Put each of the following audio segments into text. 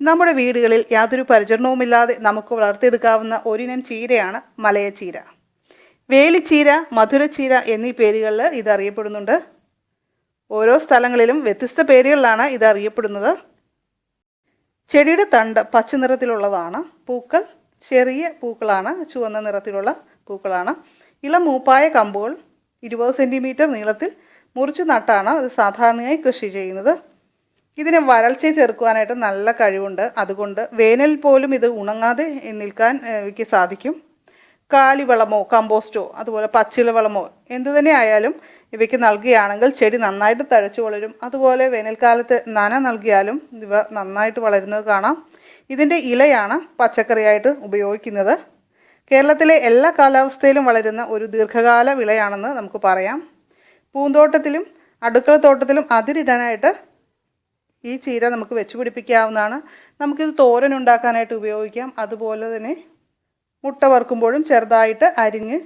നമ്മുടെ വീടുകളിൽ യാതൊരു പരിചരണവുമില്ലാതെ നമുക്ക് വളർത്തിയെടുക്കാവുന്ന ഒരിനം ചീരയാണ് മലയച്ചീര. വേലിച്ചീര മധുരച്ചീര എന്നീ പേരുകളിൽ ഇത് അറിയപ്പെടുന്നുണ്ട് ഓരോ സ്ഥലങ്ങളിലും വ്യത്യസ്ത പേരുകളിലാണ് ഇത് അറിയപ്പെടുന്നത് ചെടിയുടെ തണ്ട് പച്ച നിറത്തിലുള്ളതാണ്. പൂക്കൾ ചെറിയ പൂക്കളാണ് ചുവന്ന നിറത്തിലുള്ള പൂക്കളാണ്. ഇളം മൂപ്പായ കമ്പുകൾ ഇരുപത് സെന്റിമീറ്റർ നീളത്തിൽ മുറിച്ച് നട്ടാണ് സാധാരണയായി കൃഷി ചെയ്യുന്നത്. ഇതിന് വരൾച്ചയെ ചെറുക്കുവാനായിട്ട് നല്ല കഴിവുണ്ട്. അതുകൊണ്ട് വേനൽ പോലും ഇത് ഉണങ്ങാതെ നിൽക്കാൻ ഇവയ്ക്ക് സാധിക്കും. കാലിവളമോ കമ്പോസ്റ്റോ അതുപോലെ പച്ചില വളമോ എന്തു തന്നെ ആയാലും ഇവയ്ക്ക് നൽകുകയാണെങ്കിൽ ചെടി നന്നായിട്ട് തഴച്ചു വളരും. അതുപോലെ വേനൽക്കാലത്ത് നന നൽകിയാലും ഇവ നന്നായിട്ട് വളരുന്നത് കാണാം. ഇതിന്റെ ഇലയാണ് പച്ചക്കറിയായിട്ട് ഉപയോഗിക്കുന്നത്. കേരളത്തിലെ എല്ലാ കാലാവസ്ഥയിലും വളരുന്ന ഒരു ദീർഘകാല വിളയാണെന്ന് നമുക്ക് പറയാം. പൂന്തോട്ടത്തിലും അടുക്കള തോട്ടത്തിലും അതിരിടാനായിട്ട് ഈ ചീര നമുക്ക് വെച്ച് പിടിപ്പിക്കാവുന്നതാണ്. നമുക്കിത് തോരൻ ഉണ്ടാക്കാനായിട്ട് ഉപയോഗിക്കാം. അതുപോലെ തന്നെ മുട്ട വറുക്കുമ്പോഴും ചെറുതായിട്ട് അരിഞ്ഞ്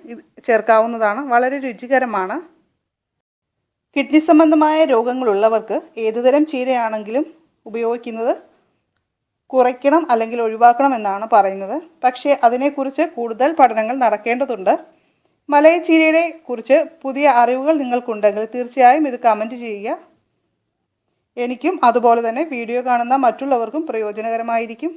ചേർക്കാവുന്നതാണ്. വളരെ രുചികരമാണ്. കിഡ്നി സംബന്ധമായ രോഗങ്ങളുള്ളവർക്ക് ഏതുതരം ചീരയാണെങ്കിലും ഉപയോഗിക്കുന്നത് കുറയ്ക്കണം അല്ലെങ്കിൽ ഒഴിവാക്കണം എന്നാണ് പറയുന്നത്. പക്ഷേ അതിനെക്കുറിച്ച് കൂടുതൽ പഠനങ്ങൾ നടക്കേണ്ടതുണ്ട്. മലയച്ചീരയെ കുറിച്ച് പുതിയ അറിവുകൾ നിങ്ങൾക്കുണ്ടെങ്കിൽ തീർച്ചയായും ഇത് കമന്റ് ചെയ്യുക. എനിക്കും അതുപോലെ തന്നെ വീഡിയോ കാണുന്ന മറ്റുള്ളവർക്കും പ്രയോജനകരമായിരിക്കും.